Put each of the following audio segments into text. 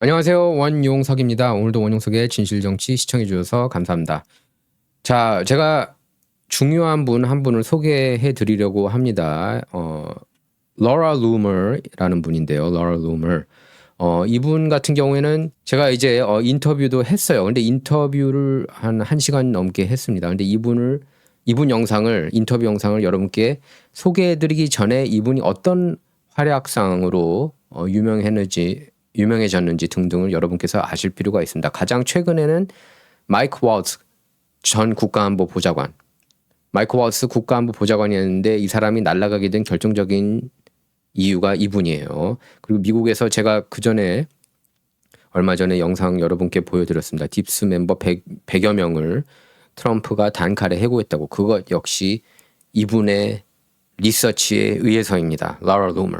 안녕하세요. 원용석입니다. 오늘도 원용석의 진실정치 시청해 주셔서 감사합니다. 자, 제가 중요한 분 한 분을 소개해 드리려고 합니다. 어, 러라 루머라는 분인데요. 러라 루머. 어, 이분 같은 경우에는 제가 이제 어, 인터뷰도 했어요. 근데 인터뷰를 한 1시간 넘게 했습니다. 근데 이분을 이분 영상을 인터뷰 영상을 여러분께 소개해 드리기 전에 이분이 어떤 활약상으로 어, 유명했는지 유명해졌는지 등등을 여러분께서 아실 필요가 있습니다. 가장 최근에는 마이크 와우스 전 국가안보 보좌관 마이크 와우스 국가안보 보좌관이었는데 이 사람이 날아가게 된 결정적인 이유가 이분이에요. 그리고 미국에서 제가 그 전에 얼마 전에 영상 여러분께 보여드렸습니다. 딥스 멤버 100, 100여 명을 트럼프가 단칼에 해고했다고. 그것 역시 이분의 리서치에 의해서입니다. 라라 루머.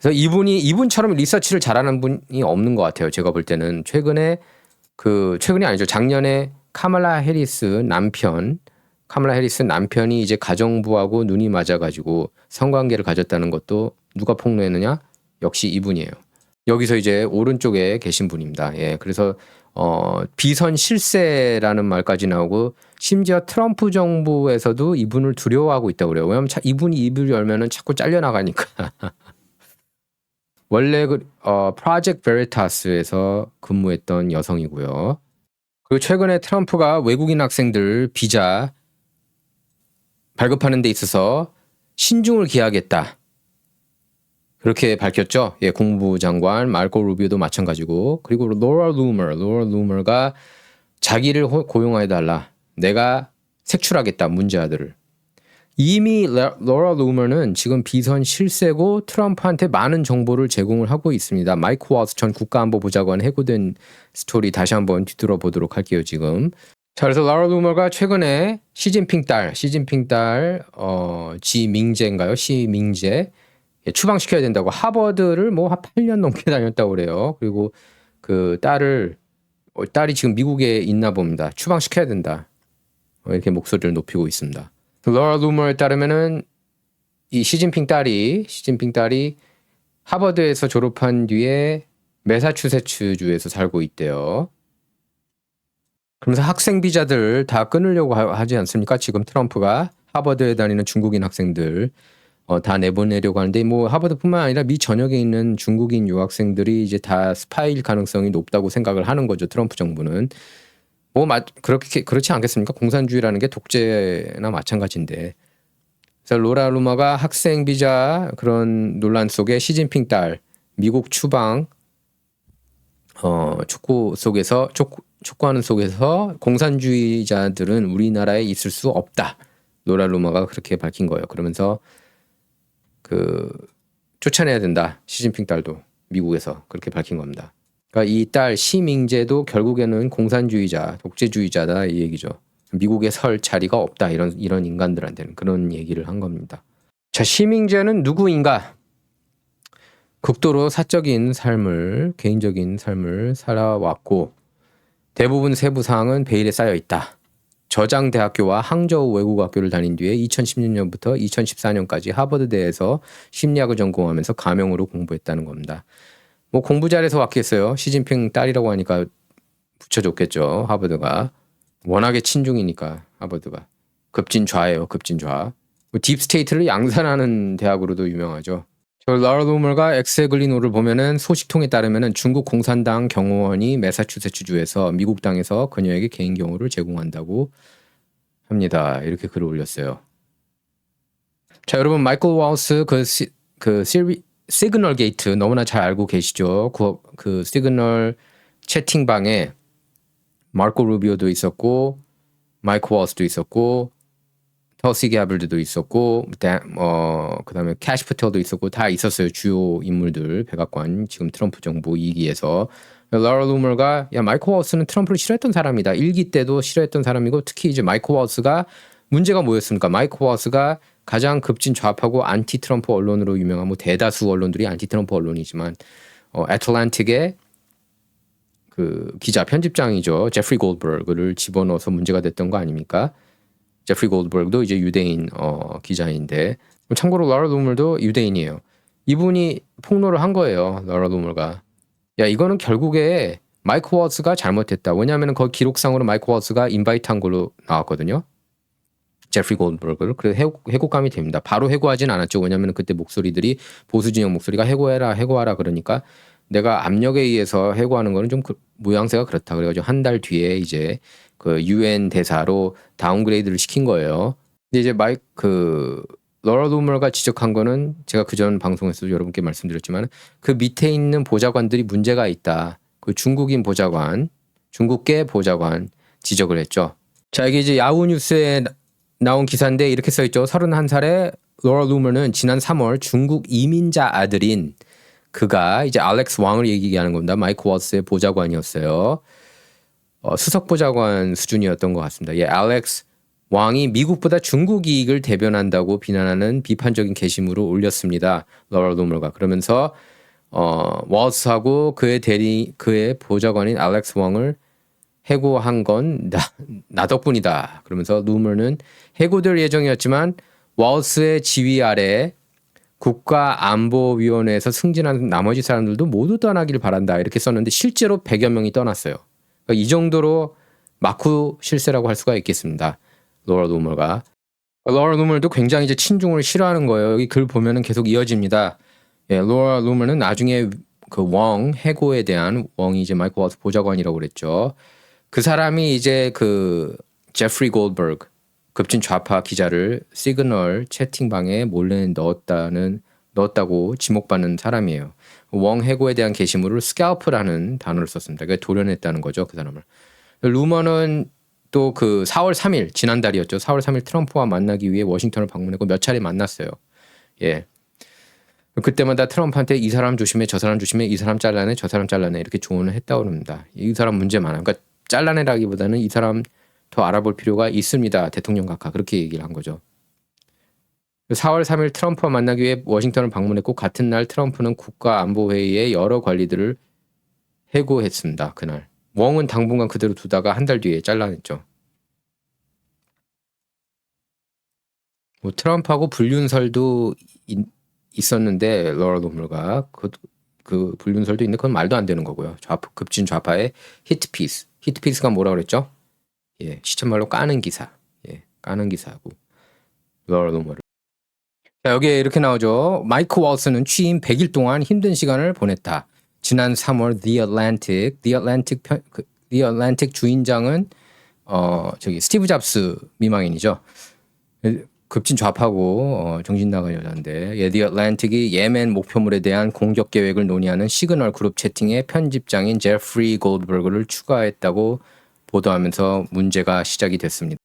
그래서 이분이 이분처럼 리서치를 잘하는 분이 없는 것 같아요. 제가 볼 때는 최근에 그 최근이 아니죠. 작년에 카말라 해리스 남편 카말라 해리스 남편이 이제 가정부하고 눈이 맞아가지고 성관계를 가졌다는 것도 누가 폭로했느냐? 역시 이분이에요. 여기서 이제 오른쪽에 계신 분입니다. 예, 그래서 어, 비선 실세라는 말까지 나오고 심지어 트럼프 정부에서도 이분을 두려워하고 있다고 그래요. 왜냐하면 차, 이분이 입을 열면은 자꾸 잘려 나가니까. 원래 그 어, 프로젝트 베리타스에서 근무했던 여성이고요. 그리고 최근에 트럼프가 외국인 학생들 비자 발급하는 데 있어서 신중을 기하겠다. 그렇게 밝혔죠. 예, 국무부 장관 말코 루비오도 마찬가지고 그리고 로라 루머, 로라 루머가 자기를 고용해 달라. 내가 색출하겠다 문제 아들을. 이미 로라 루머는 지금 비선 실세고 트럼프한테 많은 정보를 제공을 하고 있습니다. 마이크 와스 전 국가안보보좌관 해고된 스토리 다시 한번 뒤돌아 보도록 할게요. 지금 자, 그래서 라라 루머가 최근에 시진핑 딸, 시진핑 딸, 어, 지밍제인가요? 시밍제. 예, 추방시켜야 된다고 하버드를 뭐 한 8년 넘게 다녔다고 그래요. 그리고 그 딸을, 어, 딸이 지금 미국에 있나 봅니다. 추방시켜야 된다. 어, 이렇게 목소리를 높이고 있습니다. 라라 루머에 따르면은 이 시진핑 딸이, 시진핑 딸이 하버드에서 졸업한 뒤에 메사추세츠주에서 살고 있대요. 그러면서 학생 비자들 다 끊으려고 하지 않습니까? 지금 트럼프가 하버드에 다니는 중국인 학생들 어, 다 내보내려고 하는데 뭐 하버드뿐만 아니라 미 전역에 있는 중국인 유학생들이 이제 다 스파이일 가능성이 높다고 생각을 하는 거죠. 트럼프 정부는 뭐 마, 그렇게 그렇지 않겠습니까? 공산주의라는 게 독재나 마찬가지인데. 그래서 로라 루마가 학생 비자 그런 논란 속에 시진핑 딸 미국 추방 어, 촉구 속에서 촉구, 촉구하는 속에서 공산주의자들은 우리나라에 있을 수 없다. 노라 루마가 그렇게 밝힌 거예요. 그러면서 그 쫓아내야 된다. 시진핑 딸도 미국에서 그렇게 밝힌 겁니다. 그러니까 이딸 시밍제도 결국에는 공산주의자, 독재주의자다 이 얘기죠. 미국에 설 자리가 없다 이런 이런 인간들한테는 그런 얘기를 한 겁니다. 자, 시밍제는 누구인가? 극도로 사적인 삶을 개인적인 삶을 살아왔고 대부분 세부 사항은 베일에 쌓여 있다. 저장 대학교와 항저우 외국학교를 다닌 뒤에 2016년부터 2014년까지 하버드대에서 심리학을 전공하면서 가명으로 공부했다는 겁니다. 뭐 공부 잘해서 왔겠어요. 시진핑 딸이라고 하니까 붙여줬겠죠. 하버드가. 워낙에 친중이니까 하버드가. 급진좌예요. 급진좌. 뭐 딥스테이트를 양산하는 대학으로도 유명하죠. 라라 루머가 엑세글리노를 보면은 소식통에 따르면은 중국 공산당 경호원이 매사추세츠주에서 미국 당에서 그녀에게 개인 경호를 제공한다고 합니다. 이렇게 글을 올렸어요. 자, 여러분 마이클 와우스 그, 시, 그 시리, 시그널 게이트 너무나 잘 알고 계시죠? 그, 그 시그널 채팅방에 마르코 루비오도 있었고 마이클 와우스도 있었고 터시 게블드도 있었고 어 그다음에 캐시 퍼텔도 있었고 다 있었어요 주요 인물들 백악관 지금 트럼프 정부 2기에서 라라 루머가 야 마이크 워스는 트럼프를 싫어했던 사람이다 1기 때도 싫어했던 사람이고 특히 이제 마이크 워스가 문제가 뭐였습니까 마이크 워스가 가장 급진 좌파고 안티 트럼프 언론으로 유명한 뭐 대다수 언론들이 안티 트럼프 언론이지만 어 애틀란틱의 그 기자 편집장이죠 제프리 골버그를 집어넣어서 문제가 됐던 거 아닙니까? 제프리 골드버그도 이제 유대인 어, 기자인데 참고로 라라 루물도 유대인이에요. 이분이 폭로를 한 거예요. 라라 루물가 야 이거는 결국에 마이크 워스가 잘못했다. 왜냐하면 거기 기록상으로 마이크 워스가 인바이트한 걸로 나왔거든요. 제프리 골드버그를 해고, 해고감이 됩니다. 바로 해고하진 않았죠. 왜냐하면 그때 목소리들이 보수 진영 목소리가 해고해라 해고하라 그러니까 내가 압력에 의해서 해고하는 거는 좀 그, 모양새가 그렇다. 그래가지고 한 달 뒤에 이제 그 유엔 대사로 다운그레이드를 시킨 거예요. 근데 이제 마이크 그 러럴 루머가 지적한 거는 제가 그전 방송에서도 여러분께 말씀드렸지만 그 밑에 있는 보좌관들이 문제가 있다. 그 중국인 보좌관, 중국계 보좌관 지적을 했죠. 자, 이게 이제 야후 뉴스에 나- 나온 기사인데 이렇게 써 있죠. 31살의 러럴 루머는 지난 3월 중국 이민자 아들인 그가 이제 알렉스 왕을 얘기하는 겁니다. 마이크 워스의 보좌관이었어요. 어, 수석 보좌관 수준이었던 것 같습니다. 예, 알렉스 왕이 미국보다 중국 이익을 대변한다고 비난하는 비판적인 게시물을 올렸습니다. 러럴 루머가 그러면서 어, 워스하고 그의 대리 그의 보좌관인 알렉스 왕을 해고한 건 나, 나 덕분이다. 그러면서 루머는 해고될 예정이었지만 워스의 지휘 아래 국가안보위원회에서 승진한 나머지 사람들도 모두 떠나길 바란다. 이렇게 썼는데 실제로 100여 명이 떠났어요. 그러니까 이 정도로 마쿠 실세라고 할 수가 있겠습니다. 로라 노멀가. 로라 노멀도 굉장히 이제 친중을 싫어하는 거예요. 여기 글 보면은 계속 이어집니다. 예, 로라 노멀은 나중에 그웡 해고에 대한 웡이 이제 마이클 워스 보좌관이라고 그랬죠. 그 사람이 이제 그 제프리 골버그 급진 좌파 기자를 시그널 채팅방에 몰래 넣었다는 넣었다고 지목받는 사람이에요. 웡 해고에 대한 게시물을 스캘프라는 단어를 썼습니다. 그게 도련했다는 거죠, 그 사람을. 루머는 또 그 4월 3일 지난달이었죠. 4월 3일 트럼프와 만나기 위해 워싱턴을 방문했고 몇 차례 만났어요. 예. 그때마다 트럼프한테 이 사람 조심해, 저 사람 조심해, 이 사람 잘라내, 저 사람 잘라내 이렇게 조언을 했다고 합니다. 이 사람 문제 많아. 그러니까 잘라내라기보다는 이 사람 더 알아볼 필요가 있습니다. 대통령 각하 그렇게 얘기를 한 거죠. 4월 3일 트럼프와 만나기 위해 워싱턴을 방문했고 같은 날 트럼프는 국가안보회의의 여러 관리들을 해고했습니다. 그날. 웡은 당분간 그대로 두다가 한 달 뒤에 잘라냈죠. 뭐 트럼프하고 불륜설도 있, 있었는데 러럴 노물과 그, 그 불륜설도 있는데 그건 말도 안 되는 거고요. 좌파, 급진 좌파의 히트피스. 히트피스가 뭐라 그랬죠? 예, 시쳇말로 까는 기사. 예, 까는 기사고. 노멀을. 자, 여기에 이렇게 나오죠. 마이크 월스는 취임 100일 동안 힘든 시간을 보냈다. 지난 3월 The Atlantic, The Atlantic 편, 그, The Atlantic 주인장은 어 저기 스티브 잡스 미망인이죠. 급진 좌파고 어, 정신 나간 여자인데 예, The Atlantic이 예멘 목표물에 대한 공격 계획을 논의하는 시그널 그룹 채팅에 편집장인 제프리 골드버그를 추가했다고 보도하면서 문제가 시작이 됐습니다.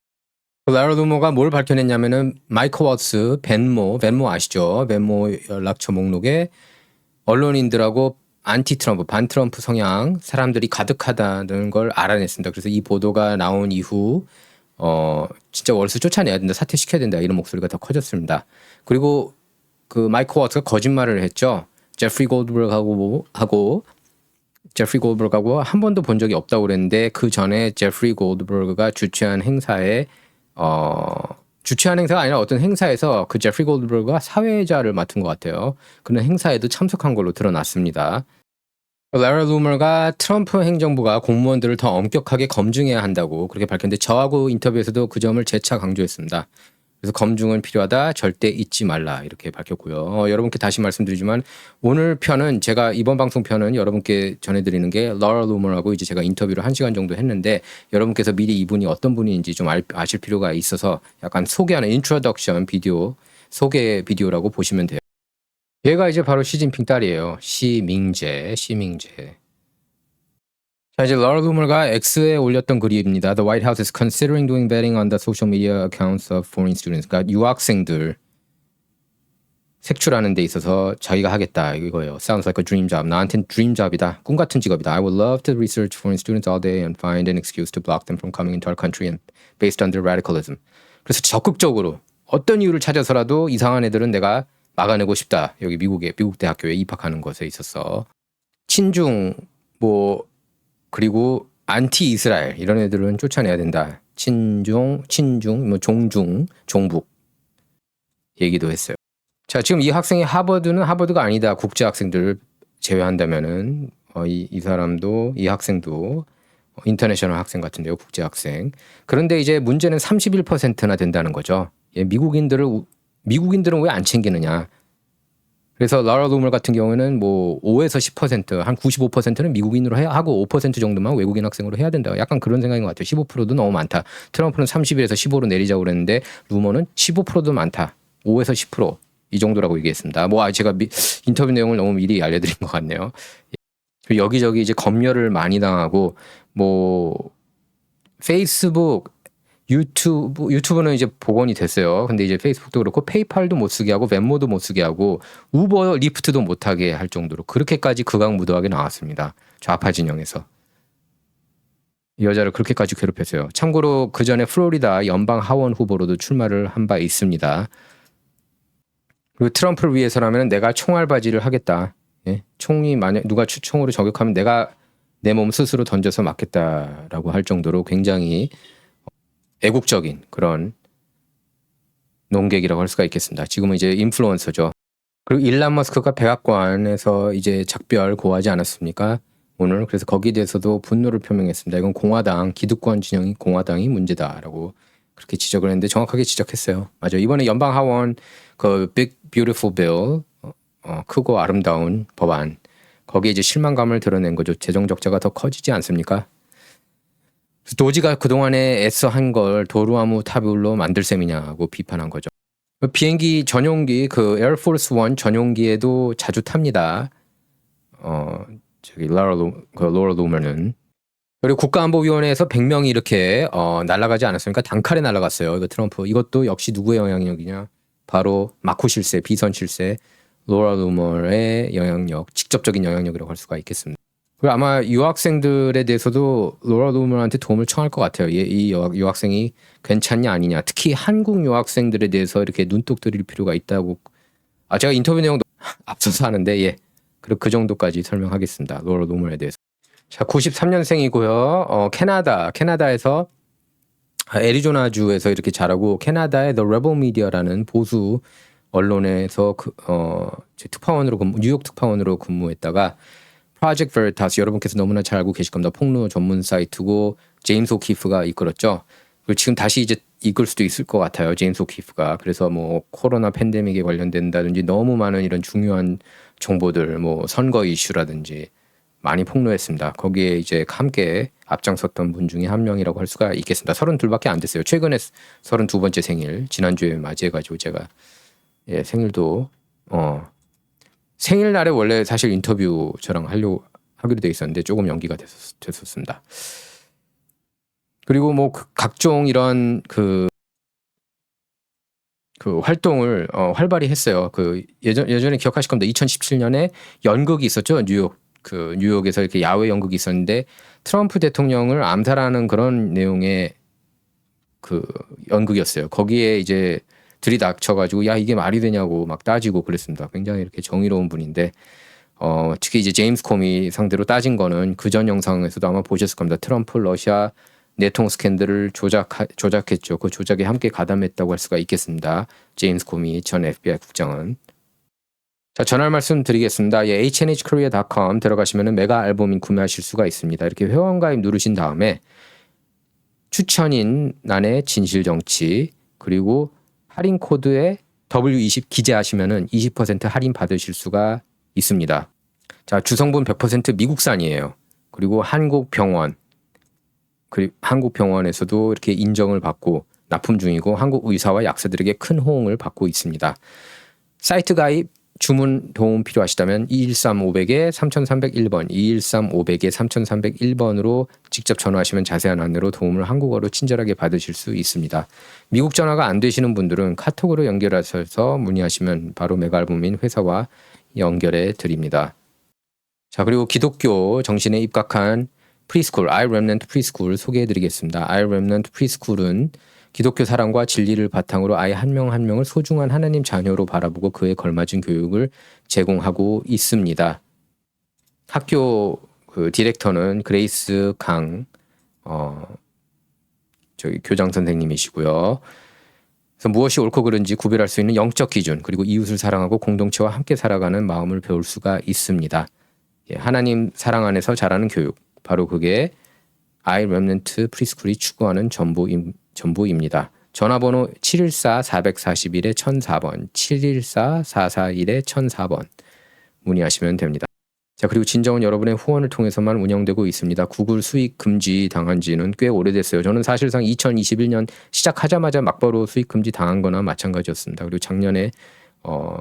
라라 루머가 뭘 밝혀냈냐면은 마이크 워츠 벤모 벤모 아시죠? 벤모 연락처 목록에 언론인들하고 안티 트럼프 반 트럼프 성향 사람들이 가득하다는 걸 알아냈습니다. 그래서 이 보도가 나온 이후 어 진짜 월스 쫓아내야 된다 사퇴시켜야 된다 이런 목소리가 더 커졌습니다. 그리고 그 마이크 워츠가 거짓말을 했죠. 제프리 골드버그하고 하고 제프리 골드버그하고 한 번도 본 적이 없다고 그랬는데 그 전에 제프리 골드버그가 주최한 행사에 어 주최한 행사가 아니라 어떤 행사에서 그 제프리 골드버그가 사회자를 맡은 것 같아요. 그런 행사에도 참석한 걸로 드러났습니다. 라라 루머가 트럼프 행정부가 공무원들을 더 엄격하게 검증해야 한다고 그렇게 밝혔는데 저하고 인터뷰에서도 그 점을 재차 강조했습니다. 그래서 검증은 필요하다. 절대 잊지 말라. 이렇게 밝혔고요. 어, 여러분께 다시 말씀드리지만 오늘 편은 제가 이번 방송 편은 여러분께 전해드리는 게 러라 루머하고 이제 제가 인터뷰를 한 시간 정도 했는데 여러분께서 미리 이분이 어떤 분인지 좀 알, 아실 필요가 있어서 약간 소개하는 인트로덕션 비디오 소개 비디오라고 보시면 돼요. 얘가 이제 바로 시진핑 딸이에요. 시밍제, 시밍제. 자 이제 러라 루머가 X에 올렸던 글입니다. The White House is considering doing betting on the social media accounts of foreign students. 그러니까 유학생들 색출하는 데 있어서 자기가 하겠다 이거예요. Sounds like a dream job. 나한텐 dream job이다. 꿈 같은 직업이다. I would love to research foreign students all day and find an excuse to block them from coming into our country and based on their radicalism. 그래서 적극적으로 어떤 이유를 찾아서라도 이상한 애들은 내가 막아내고 싶다. 여기 미국에 미국 대학교에 입학하는 것에 있어서 친중 뭐 그리고 안티 이스라엘 이런 애들은 쫓아내야 된다. 친중, 친중, 뭐 종중, 종북 얘기도 했어요. 자, 지금 이 학생이 하버드는 하버드가 아니다. 국제 학생들 제외한다면은 어, 이, 이 사람도 이 학생도 어, 인터내셔널 학생 같은데요, 국제 학생. 그런데 이제 문제는 31%나 된다는 거죠. 예, 미국인들을 우- 미국인들은 왜 안 챙기느냐? 그래서 라라 루멀 같은 경우에는 뭐 5에서 10%, 한 95%는 미국인으로 해야 하고 5% 정도만 외국인 학생으로 해야 된다. 약간 그런 생각인 것 같아요. 15%도 너무 많다. 트럼프는 31에서 15로 내리자고 그랬는데 루머는 15%도 많다. 5에서 10%이 정도라고 얘기했습니다. 뭐 아, 제가 미- 인터뷰 내용을 너무 미리 알려드린 것 같네요. 예. 여기저기 이제 검열을 많이 당하고 뭐 페이스북 유튜브 유튜브는 이제 복원이 됐어요. 근데 이제 페이스북도 그렇고 페이팔도 못 쓰게 하고 ven모도 못 쓰게 하고 우버 리프트도 못 하게 할 정도로 그렇게까지 극악무도하게 나왔습니다. 좌파 진영에서 이 여자를 그렇게까지 괴롭혔어요. 참고로 그 전에 플로리다 연방 하원 후보로도 출마를 한 바 있습니다. 그리고 트럼프를 위해서라면 내가 총알바지를 하겠다. 예? 총이 만약 누가 추총으로 저격하면 내가 내 몸 스스로 던져서 맞겠다라고 할 정도로 굉장히 애국적인 그런 농객이라고 할 수가 있겠습니다. 지금은 이제 인플루언서죠. 그리고 일란 머스크가 백악관에서 이제 작별 고하지 않았습니까? 오늘 그래서 거기에 대해서도 분노를 표명했습니다. 이건 공화당 기득권 진영이 공화당이 문제다라고 그렇게 지적을 했는데 정확하게 지적했어요. 맞아. 이번에 연방 하원 그 Beautiful Bill 어, 어, 크고 아름다운 법안 거기에 이제 실망감을 드러낸 거죠. 재정 적자가 더 커지지 않습니까? 도지가 그동안에 애써 한 걸 도루아무 타블로 만들 셈이냐고 비판한 거죠. 그 비행기 전용기 그 에어포스 원 전용기에도 자주 탑니다. 어 저기 라라 로, 그 로라 로머는 그리고 국가안보위원회에서 100명이 이렇게 어 날아가지 않았습니까? 단칼에 날아갔어요. 이거 트럼프 이것도 역시 누구의 영향력이냐? 바로 마코 실세, 비선 실세, 로라 루머의 영향력, 직접적인 영향력이라고 할 수가 있겠습니다. 그리고 아마 유학생들에 대해서도 로라 루머한테 도움을 청할 것 같아요. 이, 이 유학, 유학 생이 괜찮냐 아니냐. 특히 한국 유학생들에 대해서 이렇게 눈독 들일 필요가 있다고. 아 제가 인터뷰 내용도 앞서서 하는데 예. 그리고 그 정도까지 설명하겠습니다. 로라 루머에 대해서. 자, 93년생이고요. 어, 캐나다, 캐나다에서 아, 애리조나주에서 이렇게 자라고 캐나다의 The Rebel Media라는 보수 언론에서 그, 어, 특파원으로 근무, 뉴욕 특파원으로 근무했다가 프로젝트 베리타스 여러분께서 너무나 잘 알고 계실 겁니다. 폭로 전문 사이트고 제임스 오키프가 이끌었죠. 그리고 지금 다시 이제 이끌 수도 있을 것 같아요. 제임스 오키프가. 그래서 뭐 코로나 팬데믹에 관련된다든지 너무 많은 이런 중요한 정보들 뭐 선거 이슈라든지 많이 폭로했습니다. 거기에 이제 함께 앞장섰던 분 중에 한 명이라고 할 수가 있겠습니다. 32밖에 안 됐어요. 최근에 32번째 생일 지난주에 맞이해 가지고 제가 예, 생일도 어 생일날에 원래 사실 인터뷰 저랑 하려고 하기로 돼 있었는데 조금 연기가 됐었, 됐었습니다. 그리고 뭐 그 각종 이런 그, 그 활동을 어, 활발히 했어요. 그 예전 예전에 기억하실 겁니다. 2017년에 연극이 있었죠. 뉴욕 그 뉴욕에서 이렇게 야외 연극이 있었는데 트럼프 대통령을 암살하는 그런 내용의 그 연극이었어요. 거기에 이제 들이닥쳐가지고 야 이게 말이 되냐고 막 따지고 그랬습니다. 굉장히 이렇게 정의로운 분인데 어 특히 이제 제임스 코미 상대로 따진 거는 그 전 영상에서도 아마 보셨을 겁니다. 트럼프 러시아 내통 스캔들을 조작 조작했죠. 그 조작에 함께 가담했다고 할 수가 있겠습니다. 제임스 코미 전 FBI 국장은 자 전할 말씀 드리겠습니다. 예, hnhkorea.com 들어가시면은 메가 앨범인 구매하실 수가 있습니다. 이렇게 회원 가입 누르신 다음에 추천인 난의 진실 정치 그리고 할인 코드에 W20 기재하시면은 20% 할인 받으실 수가 있습니다. 자, 주성분 100% 미국산이에요. 그리고 한국 병원 그리고 한국 병원에서도 이렇게 인정을 받고 납품 중이고 한국 의사와 약사들에게 큰 호응을 받고 있습니다. 사이트 가입 주문 도움 필요하시다면 213-500에 3301번, 213-500에 3301번으로 직접 전화하시면 자세한 안내로 도움을 한국어로 친절하게 받으실 수 있습니다. 미국 전화가 안 되시는 분들은 카톡으로 연결하셔서 문의하시면 바로 메갈보민 회사와 연결해 드립니다. 자, 그리고 기독교 정신에 입각한 프리스쿨, Remnant 프리스쿨 소개해 드리겠습니다. Remnant 프리스쿨은 기독교 사랑과 진리를 바탕으로 아이 한명한 명을 소중한 하나님 자녀로 바라보고 그에 걸맞은 교육을 제공하고 있습니다. 학교 그 디렉터는 그레이스 강 어, 저기 교장 선생님이시고요. 그래서 무엇이 옳고 그른지 구별할 수 있는 영적 기준 그리고 이웃을 사랑하고 공동체와 함께 살아가는 마음을 배울 수가 있습니다. 예, 하나님 사랑 안에서 자라는 교육. 바로 그게 아이 렘넌트 프리스쿨이 추구하는 전부임, 전부입니다. 전화번호 714-441에 1004번, 714-441에 1004번 문의하시면 됩니다. 자, 그리고 진정은 여러분의 후원을 통해서만 운영되고 있습니다. 구글 수익 금지 당한 지는 꽤 오래됐어요. 저는 사실상 2021년 시작하자마자 막바로 수익 금지 당한 거나 마찬가지였습니다. 그리고 작년에 어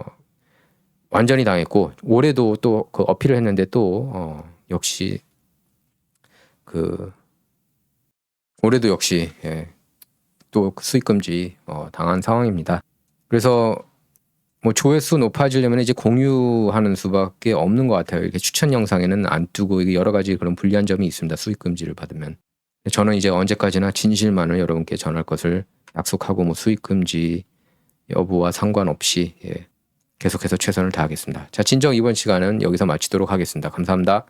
완전히 당했고 올해도 또 그 어필을 했는데 또 어, 역시 그 올해도 역시 예, 또 수익 금지 어, 당한 상황입니다. 그래서 뭐 조회수 높아지려면 이제 공유하는 수밖에 없는 것 같아요. 이렇게 추천 영상에는 안 뜨고 이게 여러 가지 그런 불리한 점이 있습니다. 수익 금지를 받으면 저는 이제 언제까지나 진실만을 여러분께 전할 것을 약속하고 뭐 수익 금지 여부와 상관없이 예, 계속해서 최선을 다하겠습니다. 자, 진정 이번 시간은 여기서 마치도록 하겠습니다. 감사합니다.